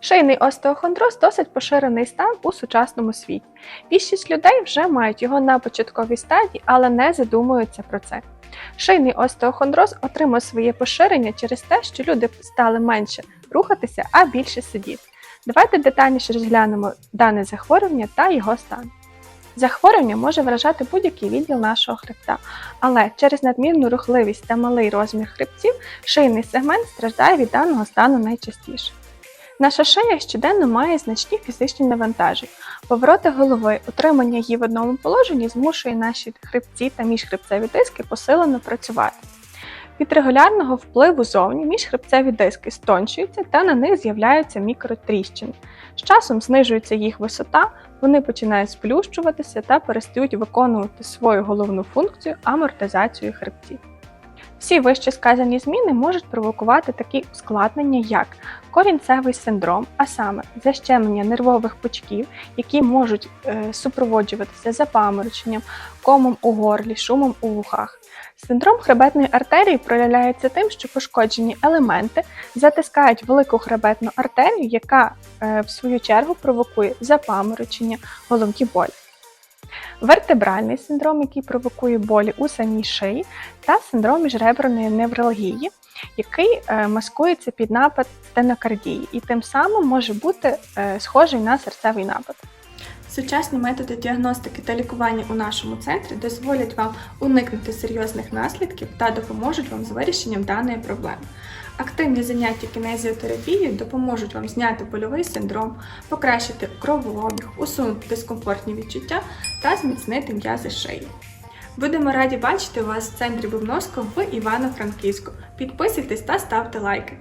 Шийний остеохондроз досить поширений стан у сучасному світі. Більшість людей вже мають його на початковій стадії, але не задумуються про це. Шийний остеохондроз отримав своє поширення через те, що люди стали менше рухатися, а більше сидіти. Давайте детальніше розглянемо дане захворювання та його стан. Захворювання може вражати будь-який відділ нашого хребта, але через надмірну рухливість та малий розмір хребців шийний сегмент страждає від даного стану найчастіше. Наша шия щоденно має значні фізичні навантаження. Повороти голови, утримання її в одному положенні змушує наші хребці та міжхребцеві диски посилено працювати. Від регулярного впливу зовні міжхребцеві диски стончуються та на них з'являються мікротріщини. З часом знижується їх висота, вони починають сплющуватися та перестають виконувати свою головну функцію амортизацію хребців. Всі вище сказані зміни можуть провокувати такі ускладнення, як корінцевий синдром, а саме защемлення нервових пучків, які можуть е, супроводжуватися запамороченням, комом у горлі, шумом у вухах. Синдром хребетної артерії проявляється тим, що пошкоджені елементи затискають велику хребетну артерію, яка е, в свою чергу провокує запаморочення, головні болі. Вертебральний синдром, який провокує болі у самій шиї, та синдром міжреберної невралгії, який е, маскується під напад стенокардії і тим самим може бути е, схожий на серцевий напад. Сучасні методи діагностики та лікування у нашому центрі дозволять вам уникнути серйозних наслідків та допоможуть вам з вирішенням даної проблеми. Активні заняття кінезіотерапією допоможуть вам зняти польовий синдром, покращити кровообіг, усунути дискомфортні відчуття та зміцнити м'язи шиї. Будемо раді бачити вас в центрі Бубновського в Івано-Франківську. Підписуйтесь та ставте лайки.